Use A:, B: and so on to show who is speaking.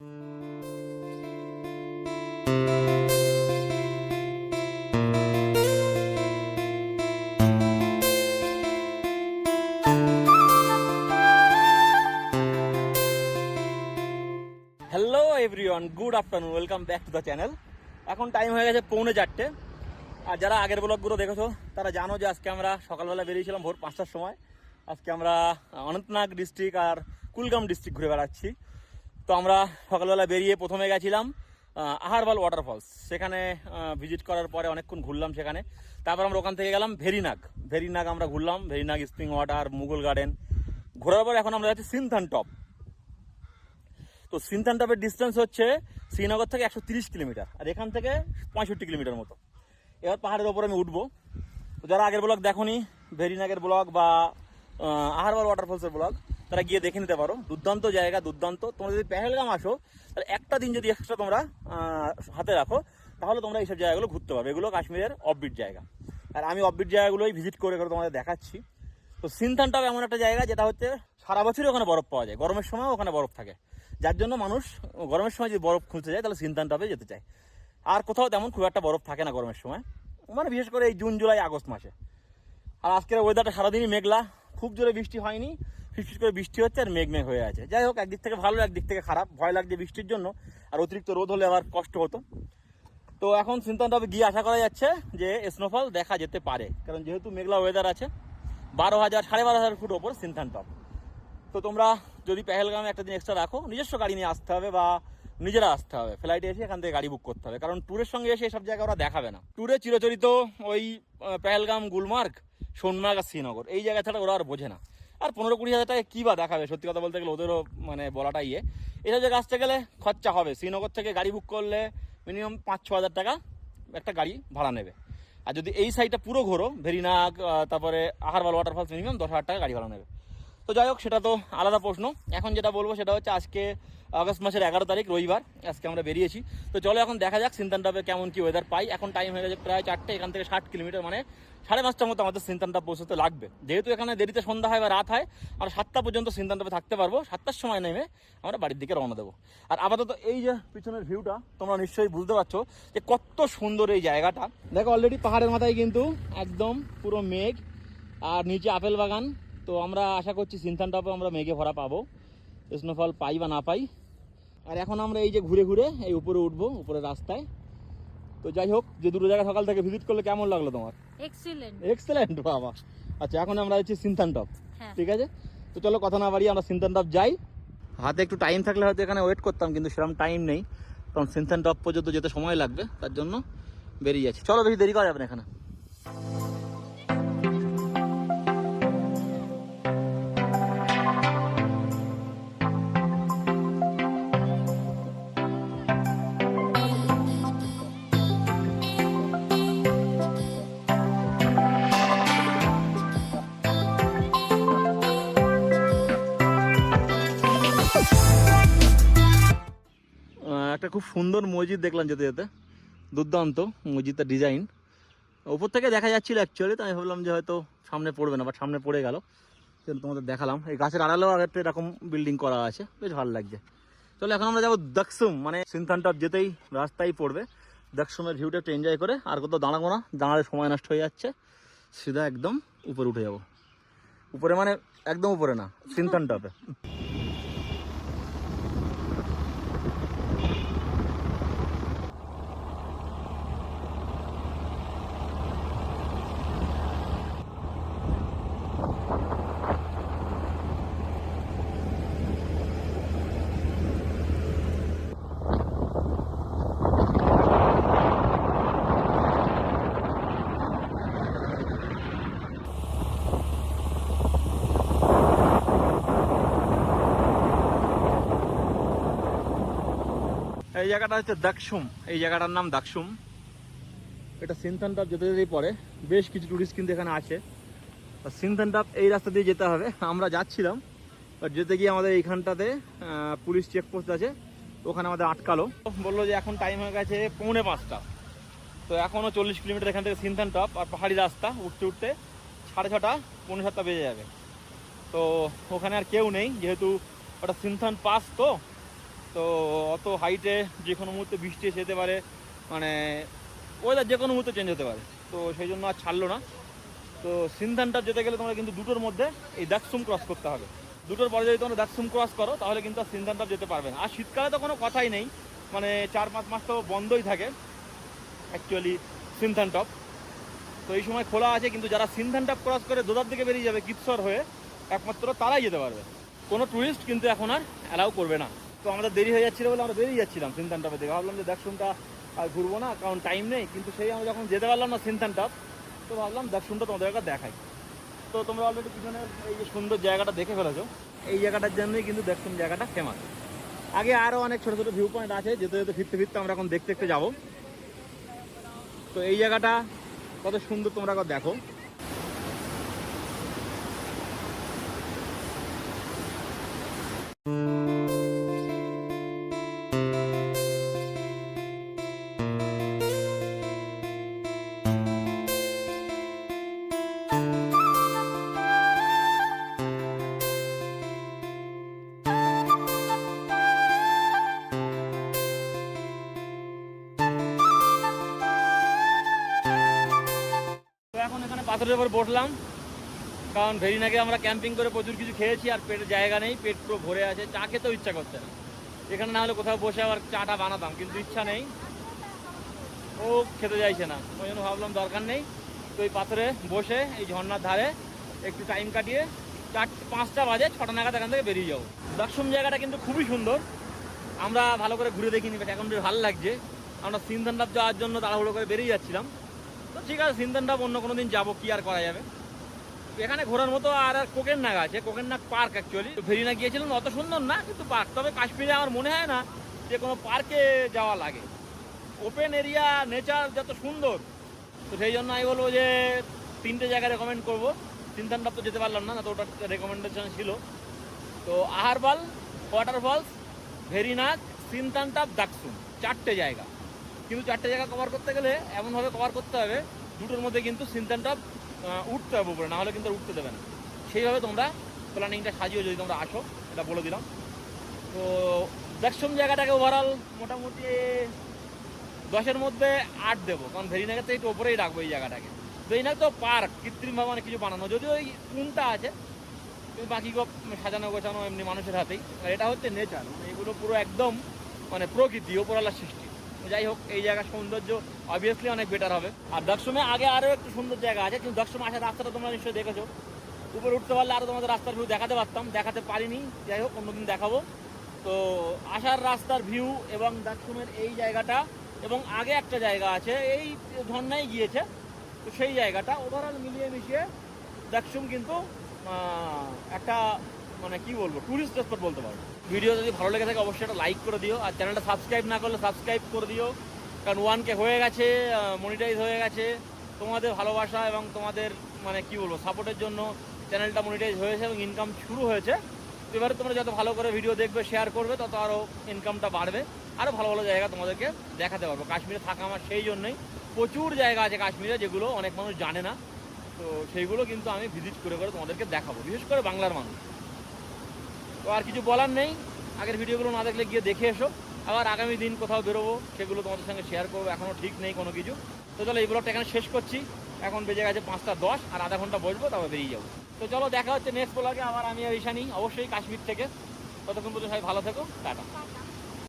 A: Hello everyone good afternoon welcome back to the channel এখন time হয়ে গেছে পৌনে চারটে। আর যারা আগের ব্লগগুলো দেখেছ, তারা জানো যে আজকে আমরা সকালবেলা বেরিয়েছিলাম ভোর পাঁচটার সময়। আজকে আমরা অনন্তনাগ ডিস্ট্রিক্ট আর কুলগাম ডিস্ট্রিক্ট ঘুরে বেড়াচ্ছি। তো আমরা সকালবেলা বেরিয়ে প্রথমে গেছিলাম আহ, আহারবাল ওয়াটারফলস সেখানে ভিজিট করার পরে অনেকক্ষণ ঘুরলাম সেখানে। তারপর আমরা ওখান থেকে গেলাম ভেরিনাগ। ভেরিনাগ আমরা ঘুরলাম Verinag spring water Mughal garden. ঘোরার পর এখন আমরা যাচ্ছি সিনথান টপ। তো সিনথান টপের ডিস্টেন্স হচ্ছে শ্রীনগর থেকে একশো তিরিশ কিলোমিটার আর এখান থেকে পঁয়ষট্টি কিলোমিটার মতো। এবার পাহাড়ের ওপর আমি উঠবো। তো যারা আগের ব্লগ দেখোনি ভেরিনাগের ব্লগ বা আহারবাল ওয়াটারফলসের ব্লগ তারা গিয়ে দেখে নিতে পারো। দুর্দান্ত জায়গা, দুর্দান্ত। তোমরা যদি পেহেলগাম আসো, তাহলে একটা দিন যদি এক্সট্রা তোমরা হাতে রাখো, তাহলে তোমরা এইসব জায়গাগুলো ঘুরতে পারবে। এগুলো কাশ্মীরের অফবিট জায়গা। আর আমি অফবিট জায়গাগুলোই ভিজিট করে করে তোমাদের দেখাচ্ছি। তো সিনথানটাও এমন একটা জায়গা, যেটা হচ্ছে সারা বছরই ওখানে বরফ পাওয়া যায়। গরমের সময় ওখানে বরফ থাকে। যার জন্য মানুষ গরমের সময় যদি বরফ খুঁজতে যায়, তাহলে সিনথানটাপে যেতে চায়। আর কোথাও তেমন খুব একটা বরফ থাকে না গরমের সময়। মানে বিশেষ করে এই জুন, জুলাই, আগস্ট মাসে। আর আজকের ওয়েদারটা সারাদিনই মেঘলা। খুব জোরে বৃষ্টি হয়নি। ফিসফিস করে বৃষ্টি হচ্ছে আর মেঘ মেঘ হয়ে আছে। যাই হোক, একদিক থেকে ভালো, একদিক থেকে খারাপ, ভয় লাগছে বৃষ্টির জন্য। আর অতিরিক্ত রোদ হলে আবার কষ্ট হতো। তো এখন সিনথানটাপে গিয়ে আশা করা যাচ্ছে যে স্নোফল দেখা যেতে পারে। কারণ যেহেতু মেঘলা ওয়েদার আছে, বারো হাজার, সাড়ে বারো হাজার ফুট ওপর সিনথান টপ তো তোমরা যদি পেহেলগামে একটা দিন এক্সট্রা রাখো, নিজস্ব গাড়ি নিয়ে আসতে হবে বা নিজেরা আসতে হবে। ফ্লাইটে এসে এখান থেকে গাড়ি বুক করতে হবে। কারণ ট্যুরের সঙ্গে এসে এসব জায়গা ওরা দেখাবে না। ট্যুরে চিরচরিত ওই পেহেলগাম, গুলমার্গ, সোনমার্গ আর শ্রীনগর। এই জায়গা ছাড়া ওরা আর বোঝে না। আর পনেরো কুড়ি হাজার টাকা কী বা দেখাবে? সত্যি কথা বলতে গেলে ওদেরও মানে বলাটা ইয়ে। এসব যে আসতে গেলে খরচা হবে। শ্রীনগর থেকে গাড়ি বুক করলে মিনিমাম পাঁচ, ছ হাজার টাকা একটা গাড়ি ভাড়া নেবে। আর যদি এই সাইডটা পুরো ঘোরো, ভেরিনাগ তারপরে আহারবাল ওয়াটারফলস মিনিমাম দশ হাজার টাকা গাড়ি ভাড়া নেবে। তো যাই হোক, সেটা তো আলাদা প্রশ্ন। এখন যেটা বলব সেটা হচ্ছে আজকে আগস্ট মাসের এগারো তারিখ, রবিবার। আজকে আমরা বেরিয়েছি। তো চলো এখন দেখা যাক সিনতানটাপে কেমন কি ওয়েদার পাই। এখন টাইম হয়ে গেছে প্রায় চারটে, এখান থেকে ষাট কিলোমিটার মানে সাড়ে পাঁচটার মতো আমাদের সিনতানটাপ পৌঁছতে লাগবে। যেহেতু এখানে দেরিতে সন্ধ্যা হয় বা রাত হয় আমরা সাতটা পর্যন্ত সিনতানটাপে থাকতে পারব। সাতটার সময় নেমে আমরা বাড়ির দিকে রওনা দেবো। আর আপাতত এই যে পিছনের ভিউটা তোমরা নিশ্চয়ই বুঝতে পারছ যে কত সুন্দর এই জায়গাটা। দেখো অলরেডি পাহাড়ের মাথায় কিন্তু একদম পুরো মেঘ, আর নিচে আপেল বাগান। তো আমরা আশা করছি সিনথানটাপে আমরা মেঘে ভরা পাবো। স্নোফল পাই বা না পাই। আর এখন আমরা এই যে ঘুরে ঘুরে এই উপরে উঠবো উপরে রাস্তায়। তো যাই হোক যে দুটো জায়গা সকাল থেকে ভিজিট করলে কেমন লাগল তোমার?
B: এক্সিলেন্ট
A: এক্সেলেন্ট বাবা। আচ্ছা এখন আমরা হচ্ছে সিনথান টপ
B: হ্যাঁ।
A: ঠিক আছে? তো চলো কথা না বাড়িয়ে আমরা সিনথান টপ যাই। হাতে একটু টাইম থাকলে হয়তো এখানে ওয়েট করতাম কিন্তু সেরকম টাইম নেই। কারণ সিনথান টপ পর্যন্ত যেতে সময় লাগবে তার জন্য বেরিয়ে যাচ্ছি। চলো বেশি দেরি করা যাবে না এখানে। খুব সুন্দর মসজিদ দেখলাম যেতে যেতে। দুর্দান্ত মসজিদটা ডিজাইন ওপর থেকে দেখা যাচ্ছিল অ্যাকচুয়ালি তো আমি ভাবলাম যে হয়তো সামনে পড়বে না বাট সামনে পড়ে গেল। তোমাদের দেখালাম। এই গাছের আড়ালেও আর একটা এরকম বিল্ডিং করা আছে। বেশ ভালো লাগছে। চলো এখন আমরা যাব দক্ষসুম। মানে সিনথান টপ যেতেই রাস্তায় পড়বে। দক্ষসুমের ভিউটা একটু এনজয় করে, আর কোথাও দাঁড়াবো না। দাঁড়ালে সময় নষ্ট হয়ে যাচ্ছে। সিধা একদম উপরে উঠে যাব। উপরে মানে একদম উপরে না সিনথান টপে এই জায়গাটা হচ্ছে দাকসুম। এই জায়গাটার নাম দাকসুম। এটা সিনথান টপ যেতে যেতেই পরে বেশ কিছু টুরিস্ট কিন্তু এখানে আছে। আর সিনথান টপ এই রাস্তা দিয়ে যেতে হবে। আমরা যাচ্ছিলাম যেতে গিয়ে আমাদের এইখানটাতে পুলিশ চেকপোস্ট আছে। ওখানে আমাদের আটকালো। বলল যে এখন টাইম হয়ে গেছে পৌনে পাঁচটা। তো এখনও চল্লিশ কিলোমিটার এখান থেকে সিনথান টপ আর পাহাড়ি রাস্তা উঠতে উঠতে সাড়ে ছটা, পৌনে সাতটা বেজে যাবে। তো ওখানে আর কেউ নেই, যেহেতু ওটা সিনথান পাস তো তো অত হাইটে যে কোনো মুহূর্তে বৃষ্টি এসে যেতে পারে মানে ওয়েদার যে কোনো মুহূর্তে চেঞ্জ হতে পারে। তো সেই জন্য আর ছাড়লো না। তো সিনধানটা যেতে গেলে তোমরা কিন্তু দুটোর মধ্যে এই দাকসুম ক্রস করতে হবে। দুটোর পরে যদি তোমরা দাকসুম ক্রস করো, তাহলে কিন্তু আর সিনধানটা যেতে পারবে না। আর শীতকালে তো কোনো কথাই নেই। মানে চার পাঁচ মাস তো বন্ধই থাকে অ্যাকচুয়ালি সিনথান টপ তো এই সময় খোলা আছে, কিন্তু যারা সিনথান টপ ক্রস করে দোদার দিকে বেরিয়ে যাবে কিপসর হয়ে, একমাত্র তারাই যেতে পারবে। কোনো টুরিস্ট কিন্তু এখন আর অ্যালাউ করবে না। তো আমাদের দেরি হয়ে যাচ্ছিল বলে আমরা বেরিয়ে যাচ্ছিলাম সিনথান টপে থেকে ভাবলাম যে দাকসুমটা আর ঘুরবো না, কারণ টাইম নেই। কিন্তু সেই আমরা যখন যেতে পারলাম না সিনথান টপ তো ভাবলাম দাকসুমটা তোমাদের একটা দেখাই। তো তোমরা অলরেডি পিছনে এই যে সুন্দর জায়গাটা দেখে ফেলেছো, এই জায়গাটার জন্যই কিন্তু দেখুন জায়গাটা ফেমাস আগে আরও অনেক ছোটো ছোটো ভিউ পয়েন্ট আছে, যেতে যেতে ফিরতে ফিরতে আমরা এখন দেখতে দেখতে যাব। তো এই জায়গাটা কত সুন্দর তোমরা দেখো। পাথরের উপর বসলাম। কারণ ভেরিনাকে আমরা ক্যাম্পিং করে প্রচুর কিছু খেয়েছি আর পেটের জায়গা নেই, পেট পুরো ভরে আছে, চা খেতেও ইচ্ছা করছে না। এখানে না হলে কোথাও বসে আবার চাটা বানাতাম, কিন্তু ইচ্ছা নেই। ও খেতে চাইছে না, ওই জন্য ভাবলাম দরকার নেই। তো এই পাথরে বসে, এই ঝর্নার ধারে একটু টাইম কাটিয়ে চার, পাঁচটা বাজে, ছটা নাগাদ এখান থেকে বেরিয়ে যাব। দর্শন জায়গাটা কিন্তু খুবই সুন্দর। আমরা ভালো করে ঘুরে দেখিনি বাট এখন বেশ ভালো লাগছে। আমরা সিনধানডাপ যাওয়ার জন্য তাড়াহুড়ো করে বেরিয়ে যাচ্ছিলাম। তো ঠিক আছে সিনধানডাপ অন্য কোনো দিন যাব, কি আর করা যাবে? এখানে ঘোরার মতো আর আর কোকের নাগ আছে কোকের নাগ পার্ক অ্যাকচুয়ালি ভেরিনা গিয়েছিলাম অত সুন্দর না, কিন্তু পার্ক, তবে কাশ্মীরে আমার মনে হয় না যে কোনো পার্কে যাওয়া লাগে। ওপেন এরিয়া নেচার যত সুন্দর, তো সেই জন্য আমি বলব যে তিনটে জায়গা রেকমেন্ড করব। সিনধানডাপ তো যেতে পারলাম না না তো ওটা রেকমেন্ডেশন ছিল। তো আহারবাল ওয়াটারফলস ভেরিনাথ সিনতানটাপ দাকসুম চারটে জায়গা। কিন্তু চারটে জায়গা কভার করতে গেলে এমনভাবে কভার করতে হবে, দুটোর মধ্যে কিন্তু সিনতানটাপ উঠতে হবে উপরে, নাহলে কিন্তু উঠতে দেবে না। সেইভাবে তোমরা প্ল্যানিংটা সাজিয়ে যদি তোমরা আসো, এটা বলে দিলাম। তো দাকসুম জায়গাটাকে ওভারঅল মোটামুটি দশের মধ্যে আট দেবো, কারণ ভেরিনাগের থেকে একটু ওপরেই রাখব এই জায়গাটাকে। ভেরিনাগ তো পার্ক কৃত্রিমভাবে অনেক কিছু বানানো, যদিও ওই কোনটা আছে, কিন্তু বাকি সব সাজানো গোছানো এমনি মানুষের হাতেই। আর এটা হচ্ছে নেচার এগুলো পুরো একদম মানে প্রকৃতি, ওপরওয়ালার সৃষ্টি। যাই হোক, এই জায়গার সৌন্দর্য অবভিয়াসলি অনেক বেটার হবে। আর দক্ষমে আগে আরও একটু সুন্দর জায়গা আছে, কিন্তু দক্ষমে আসার রাস্তাটা তোমরা নিশ্চয়ই দেখেছ। উপরে উঠতে পারলে আরও তোমাদের রাস্তার ভিউ দেখাতে পারতাম, দেখাতে পারিনি। যাই হোক, অন্যদিন দেখাবো। তো আসার রাস্তার ভিউ এবং দক্ষমের এই জায়গাটা এবং আগে একটা জায়গা আছে, এই ঝর্ণায় গিয়েছে। তো সেই জায়গাটা ওভারঅল মিলিয়ে মিশিয়ে দক্ষম কিন্তু একটা মানে কি বলব টুরিস্ট স্পট বলতে পারব। ভিডিও যদি ভালো লেগে থাকে অবশ্যই একটা লাইক করে দিও, আর চ্যানেলটা সাবস্ক্রাইব না করলে সাবস্ক্রাইব করে দিও। কারণ ওয়ান কে হয়ে গেছে মনিটাইজ হয়ে গেছে। তোমাদের ভালোবাসা এবং তোমাদের মানে কি বলব সাপোর্টের জন্য চ্যানেলটা মনিটাইজ হয়েছে এবং ইনকাম শুরু হয়েছে। এবারে তোমরা যত ভালো করে ভিডিও দেখবে শেয়ার করবে, তত আরও ইনকামটা বাড়বে। আরও ভালো ভালো জায়গা তোমাদেরকে দেখাতে পারব। কাশ্মীরে থাকা আমার সেই জন্যই। প্রচুর জায়গা আছে কাশ্মীরে যেগুলো অনেক মানুষ জানে না। তো সেইগুলো কিন্তু আমি ভিজিট করে করে তোমাদেরকে দেখাবো, বিশেষ করে বাংলার মানুষ। তো আর কিছু বলার নেই। আগের ভিডিওগুলো না দেখলে গিয়ে দেখে এসো। আবার আগামী দিন কোথাও বেরোবো, সেগুলো তোমাদের সঙ্গে শেয়ার করব। এখনও ঠিক নেই কোনো কিছু। তো চলো এই ব্লগটা এখানে শেষ করছি। এখন বেজে গেছে পাঁচটা দশ, আর আধা ঘণ্টা বসবো, তারপর বেরিয়ে যাব। তো চলো দেখা হচ্ছে নেক্সট ব্লগে আমার, আমি আর ঈশানি, অবশ্যই কাশ্মীর থেকে। ততক্ষণ পর্যন্ত সবাই ভালো থেকো। টাটা।